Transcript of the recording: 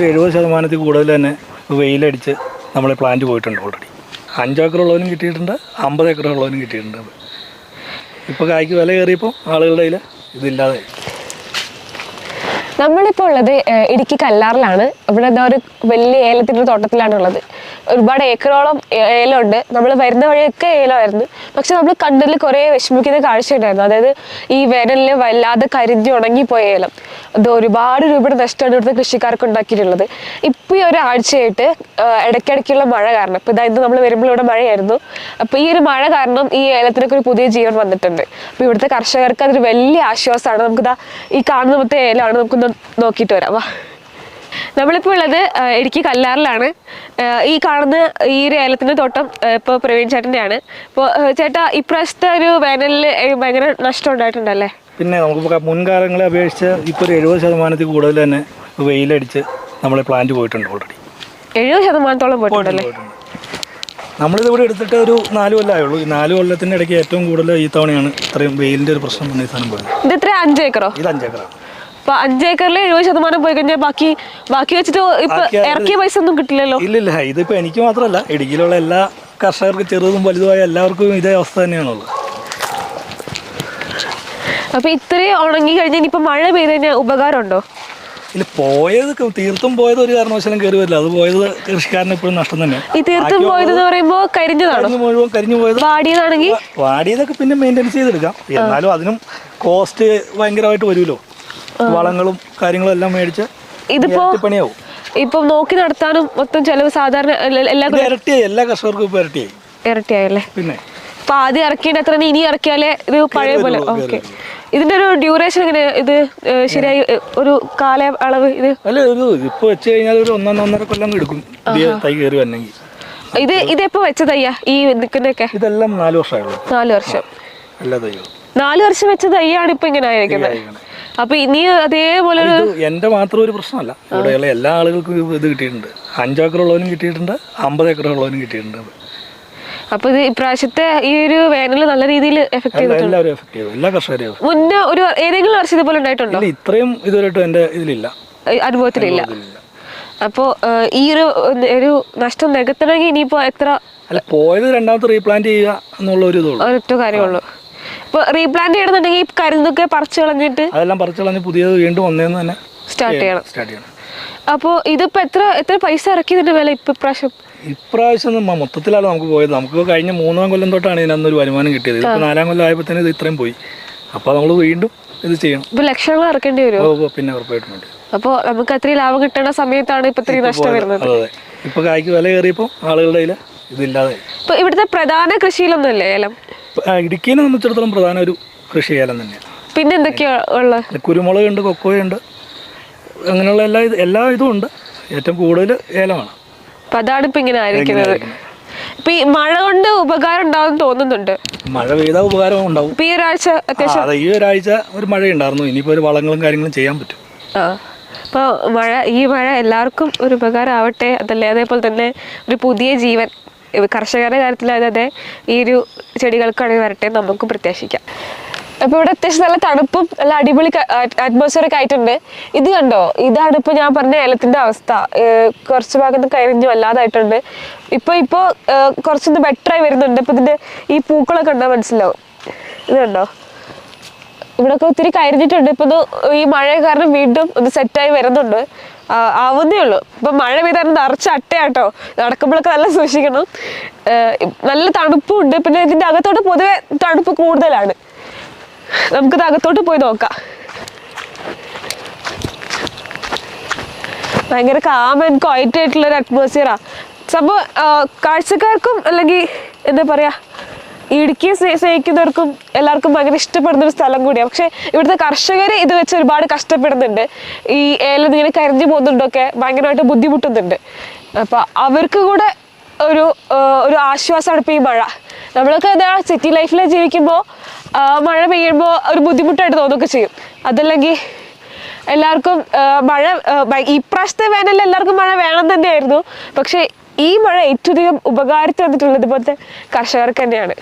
ഒരു എഴുപത് ശതമാനത്തിൽ കൂടുതൽ തന്നെ വെയിലടിച്ച് നമ്മൾ പ്ലാന്റ് പോയിട്ടുണ്ട് ഓൾറെഡി അഞ്ച് ഏക്കർ ഉള്ളവനും കിട്ടിയിട്ടുണ്ട് അമ്പത് ഏക്കർ ഉള്ളവനും കിട്ടിയിട്ടുണ്ട്. ഇപ്പോൾ കായ്ക്ക് വില കയറിയപ്പോൾ ആളുകളുടെ കയ്യിൽ ഇതില്ലാതെ. നമ്മളിപ്പോൾ ഉള്ളത് ഇടുക്കി കല്ലാറിലാണ്. ഇവിടെ എന്താ ഒരു വലിയ ഏലത്തിന്റെ തോട്ടത്തിലാണ് ഉള്ളത്. ഒരുപാട് ഏക്കറോളം ഏല ഉണ്ട് നമ്മൾ വരുന്ന വഴിയൊക്കെ ഏലമായിരുന്നു. പക്ഷെ നമ്മൾ കണ്ണിൽ കുറേ വിഷമിക്കുന്ന കാഴ്ചയുണ്ടായിരുന്നു അതായത് ഈ വേനലിൽ വല്ലാതെ കരിഞ്ഞ് ഉണങ്ങിപ്പോയ ഏലം. അത് ഒരുപാട് രൂപയുടെ നഷ്ടമാണ് ഇവിടുത്തെ കൃഷിക്കാർക്ക് ഉണ്ടാക്കിയിട്ടുള്ളത്. ഇപ്പോൾ ഈ ഒരാഴ്ചയായിട്ട് ഇടയ്ക്കിടയ്ക്കുള്ള മഴ കാരണം. ഇപ്പോൾ ഇതായത് നമ്മൾ വരുമ്പോൾ ഇവിടെ മഴയായിരുന്നു. അപ്പോൾ ഈ ഒരു മഴ കാരണം ഈ ഏലത്തിനൊക്കെ ഒരു പുതിയ ജീവൻ വന്നിട്ടുണ്ട്. അപ്പോൾ ഇവിടുത്തെ കർഷകർക്ക് അതൊരു വലിയ ആശ്വാസമാണ്. നമുക്കിതാ ഈ കാണുന്ന മൊത്തം ഏലമാണ് നമുക്കൊന്ന് നോക്കിയിട്ട് വരാം. നമ്മളിപ്പോൾ ഉള്ളത് ഇടുക്കി കല്ലാറിലാണ്. ഈ കാണുന്ന ഈ ഒരു ഏലത്തിന്റെ തോട്ടം ഇപ്പോൾ പ്രവീൺ ചേട്ടന്റെയാണ് ഇപ്പോൾ ചേട്ടാ ഇപ്രാവശ്യത്തെ ഒരു വേനലിൽ ഭയങ്കര നഷ്ടം ഉണ്ടായിട്ടുണ്ടല്ലേ? പിന്നെ നമുക്ക് മുൻകാലങ്ങളെ അപേക്ഷിച്ച് ഇപ്പോൾ ഒരു എഴുപത് ശതമാനത്തിൽ കൂടുതൽ തന്നെ വെയിലടിച്ച് നമ്മൾ പ്ലാന്റ് പോയിട്ടുണ്ട് ഓൾറെഡി എഴുപത് ശതമാനത്തോളം പോയിട്ടുണ്ടല്ലേ? നമ്മളിത് ഇവിടെ എടുത്തിട്ട് ഒരു നാല് കൊല്ലമായുള്ളൂ ഈ നാല് കൊല്ലത്തിന്റെ ഇടയ്ക്ക് ഏറ്റവും കൂടുതൽ ഈ തവണയാണ് ഇത്രയും വെയിലിന്റെ ഒരു പ്രശ്നം വന്ന ഈ സാധനം പോയത്. ഇത് എത്ര? അഞ്ച് ഏക്കറോ? ഇത് അഞ്ചേക്കറാണ് അപ്പോൾ അഞ്ചേക്കറിൽ എഴുപത് ശതമാനം പോയി കഴിഞ്ഞാൽ ബാക്കി ബാക്കി വെച്ചിട്ട് ഇപ്പൊ ഇറക്കിയ പൈസ ഒന്നും കിട്ടില്ലല്ലോ? ഇല്ല ഇതിപ്പോ എനിക്ക് മാത്രമല്ല ഇടുക്കിയിലുള്ള എല്ലാ കർഷകർക്കും ചെറുതും വലുതുമായ എല്ലാവർക്കും ഇതേ അവസ്ഥ തന്നെയാണുള്ളത്. അപ്പൊ ഇത്രയും ഉണങ്ങി കഴിഞ്ഞാൽ ഇപ്പൊ മഴ പെയ്ത് കഴിഞ്ഞാൽ ഉപകാരമുണ്ടോ? ഇല്ല പോയത് തീർത്തും പോയത് ഒരു കാരണവശാലും കയറി വരില്ല. അത് പോയത് കൃഷിക്കാരന് എപ്പോഴും നഷ്ടം തന്നെ. ഈ തീർത്തും പോയതെന്ന് പറയുമ്പോ കരിഞ്ഞതാണ്? കരിഞ്ഞു മുഴുവൻ കരിഞ്ഞു പോയത് വാടിയതാണെങ്കിൽ? വാടിയതൊക്കെ പിന്നെ മെയിന്റെയിൻ ചെയ്തെടുക്കാം. എന്നാലും അതിനും കോസ്റ്റ് ഭയങ്കരമായിട്ട് വരുമല്ലോ. വളങ്ങളും കാര്യങ്ങളും എല്ലാം മേടിച്ച് ഇതിപ്പോ പണിയാവും. ഇപ്പൊ നോക്കി നടത്താനും മൊത്തം ചെലവ് സാധാരണ എല്ലാ- എല്ലാ ഇത് ഇരട്ടിയായി. എല്ലാ കർഷകർക്കും ഇരട്ടിയായി. ഇരട്ടിയായല്ലേ? പിന്നെ? അപ്പൊ ആദ്യം ഇറക്കിയിട്ട് അത്ര ഇനി ഇറക്കിയാലേ ഇത് പഴയ പോലെ. ഓക്കെ. ഇതിന്റെ ഒരു ഡ്യൂറേഷൻ എങ്ങനെ ഇത് ശരിയായി ഒരു കാല അളവ് ഇത്? അല്ല ഒരു ഇപ്പൊ വെച്ച് കഴിഞ്ഞാൽ ഒരു ഒന്നര കൊല്ലം എടുക്കും. തൈ കയറി വന്നെങ്കിൽ ഇത് ഇതെപ്പോ വെച്ചതയ്യാ ഈ നിൽക്കുന്നൊക്കെ ഇതെല്ലാം നാല് വർഷമായുള്ളൂ. നാല് വർഷം. എല്ലാ തൈകളും. നാല് വർഷം വെച്ച തയ്യാണ് ഇപ്പൊ ഇങ്ങനെ ആയിരിക്കുന്നത്. അപ്പൊ ഇനി അതേപോലെ ഒരു എന്റെ മാത്രം ഒരു പ്രശ്നമല്ല. ഇവിടെയുള്ള എല്ലാ ആളുകൾക്കും ഇത് കിട്ടിയിട്ടുണ്ട്. അഞ്ച് ഏക്കർ ഉള്ളവനും കിട്ടിയിട്ടുണ്ട് അമ്പത് ഏക്കർ ഉള്ളവനും കിട്ടിയിട്ടുണ്ട് അപ്പൊ ഇത് ഇപ്രാവശ്യത്തെ ഈ ഒരു വേനൽ നല്ല രീതിയിൽ എഫക്ട് എല്ലാവരും എഫക്ട് ചെയ്തു. എല്ലാ കർഷകരെയും മുന്നേ ഒരു ഏതെങ്കിലും വർഷം ഇതുപോലെ ഉണ്ടായിട്ടുണ്ടോ? ഇല്ല ഇത്രയും ഇതുവരെയായിട്ടും ഇതിലില്ല. ഏഹ് അനുഭവത്തിലില്ല. ഇതിലില്ല അപ്പോൾ ഈ ഒരു ഒരു നഷ്ടം നികത്തണമെങ്കിൽ ഇനിയിപ്പോ എത്ര അല്ല പോയത് രണ്ടാമത്തെ റീപ്ലാന്റ് ചെയ്യുക എന്നുള്ള ഒരു ഇതുള്ളൂ. ഒരൊറ്റ കാര്യമുള്ളൂ. ഇപ്പോൾ റീപ്ലാന്റ് ചെയ്യണമെന്നുണ്ടെങ്കിൽ ഈ കരുന്നൊക്കെ പറിച്ചു കളഞ്ഞിട്ട് അതെല്ലാം പറിച്ചു കളഞ്ഞ് പുതിയത് വീണ്ടും ഒന്നേന്ന് തന്നെ സ്റ്റാർട്ട് ചെയ്യണം. സ്റ്റാർട്ട് ചെയ്യണം. അപ്പോൾ ഇതിപ്പോൾ എത്ര എത്ര പൈസ ഇറക്കിയതിന്റെ വില ഇപ്പം ഇപ്രാവശ്യം? ഇപ്രാവശ്യം മൊത്തത്തിലാണ് നമുക്ക് പോയത്. നമുക്ക് കഴിഞ്ഞ മൂന്നാം കൊല്ലം തൊട്ടാണ് ഇതിനൊരു വരുമാനം കിട്ടിയത്. ഇപ്പോൾ നാലാം കൊല്ലം ആയപ്പോഴത്തേനും ഇത് ഇത്രയും പോയി. അപ്പോൾ നമ്മൾ വീണ്ടും ഇത് ചെയ്യണം. ഇപ്പോൾ ലക്ഷങ്ങൾ ഇറക്കേണ്ടി വരുമോ? ഓ, പിന്നെ ഉറപ്പായിട്ടും വേണ്ടി അപ്പോൾ നമുക്ക് അത്രയും ലാഭം കിട്ടേണ്ട സമയത്താണ് ഇപ്പം ഇത്രയും നഷ്ടം വരുന്നത്. ഇപ്പോൾ കായ്ക്ക് വില കയറിയപ്പോൾ ആളുകളുടെ ഇതില്ലാതെ ഇപ്പോൾ ഇവിടുത്തെ പ്രധാന കൃഷിയിലൊന്നുമല്ലേ ഏലം? ഇടുക്കിനെ സംബന്ധിച്ചിടത്തോളം പ്രധാന ഒരു കൃഷി ഏലം തന്നെയാണ്. പിന്നെ എന്തൊക്കെയാ ഉള്ളത് പിന്നെ കുരുമുളക് ഉണ്ട് കൊക്കോയുണ്ട് അങ്ങനെയുള്ള എല്ലാ ഇത് എല്ലാ ഇതും ഉണ്ട്. ഏറ്റവും കൂടുതൽ ഏലമാണ്. അപ്പം അതാണ് ഇപ്പൊ ഇങ്ങനെ ആയിരിക്കുന്നത്. ഇപ്പൊ ഈ മഴ കൊണ്ട് ഉപകാരം ഉണ്ടാവും തോന്നുന്നുണ്ട്. മഴ പെയ്താൽ ഉപകാരം ഉണ്ടാവും. ഈ ഒരാഴ്ച അതെ ഈ ഒരാഴ്ച ഒരു മഴയുണ്ടായിരുന്നു. ഇനിയിപ്പോ ഒരു വളങ്ങളും കാര്യങ്ങളും ചെയ്യാൻ പറ്റും. ആ അപ്പോൾ മഴ ഈ മഴ എല്ലാവർക്കും ഒരു ഉപകാരം ആവട്ടെ. അതല്ലേ അതേപോലെ തന്നെ ഒരു പുതിയ ജീവൻ. കർഷകരുടെ കാര്യത്തിലായത് അതെ ഈ ഒരു ചെടികൾക്കാണെങ്കിൽ വരട്ടെ നമുക്ക് പ്രത്യാശിക്കാം. അപ്പോൾ ഇവിടെ അത്യാവശ്യം നല്ല തണുപ്പും നല്ല അടിപൊളി അറ്റ്മോസ്ഫിയർ ഒക്കെ ആയിട്ടുണ്ട്. ഇത് കണ്ടോ? ഇതാണ് ഇപ്പോൾ ഞാൻ പറഞ്ഞ ഏലത്തിന്റെ അവസ്ഥ. കുറച്ച് ഭാഗത്ത് കരിഞ്ഞു വല്ലാതായിട്ടുണ്ട്. ഇപ്പോൾ ഇപ്പോൾ കുറച്ചൊന്ന് ആയി വരുന്നുണ്ട്. ഇപ്പോൾ ഇതിന്റെ ഈ പൂക്കളൊക്കെ ഉണ്ടോ മനസ്സിലാവും? ഇത് കണ്ടോ? ഇവിടൊക്കെ ഒത്തിരി കരിഞ്ഞിട്ടുണ്ട്. ഇപ്പൊ ഈ മഴ കാരണം വീണ്ടും ഒന്ന് സെറ്റായി വരുന്നുണ്ട്. ആവുന്നേ ഉള്ളൂ. ഇപ്പൊ മഴ പെയ്താലും നിറച്ച് അട്ടയാട്ടോ. നടക്കുമ്പോഴൊക്കെ നല്ല സൂക്ഷിക്കണം. നല്ല തണുപ്പും ഉണ്ട് പിന്നെ ഇതിന്റെ അകത്തോട്ട് പൊതുവെ തണുപ്പ് കൂടുതലാണ്. നമുക്കിത് അകത്തോട്ട് പോയി നോക്കാം. ഭയങ്കര കാം ആൻഡ് ക്വയറ്റ് ആയിട്ടുള്ള ഒരു അറ്റ്മോസ്ഫിയറാ സംഭവം കാഴ്ചക്കാർക്കും അല്ലെങ്കിൽ എന്താ പറയാ സ്നേ- സ്നേഹിക്കുന്നവർക്കും എല്ലാവർക്കും ഭയങ്കര ഇഷ്ടപ്പെടുന്ന ഒരു സ്ഥലം കൂടിയാണ് പക്ഷെ ഇവിടുത്തെ കർഷകർ ഇത് വെച്ച് ഒരുപാട് കഷ്ടപ്പെടുന്നുണ്ട്. ഈ ഏലം ഇങ്ങനെ കരിഞ്ഞു പോകുന്നുണ്ടൊക്കെ ഭയങ്കരമായിട്ട് ബുദ്ധിമുട്ടുന്നുണ്ട്. അപ്പൊ അവർക്ക് കൂടെ ഒരു ഒരു ആശ്വാസമാണ് ഇപ്പൊ ഈ മഴ. നമ്മളൊക്കെ എന്താ സിറ്റി ലൈഫിൽ ജീവിക്കുമ്പോൾ മഴ പെയ്യുമ്പോൾ ഒരു ബുദ്ധിമുട്ടായിട്ട് തോന്നുകയൊക്കെ ചെയ്യും. അതല്ലെങ്കിൽ എല്ലാവർക്കും മഴ ഇപ്രാവശ്യത്തെ വേനലിൽ എല്ലാവർക്കും മഴ വേണം തന്നെയായിരുന്നു. പക്ഷേ ഈ മഴ ഏറ്റവും അധികം ഉപകാരത്തിൽ വന്നിട്ടുള്ളത് ഇപ്പോഴത്തെ കർഷകർക്ക് തന്നെയാണ്.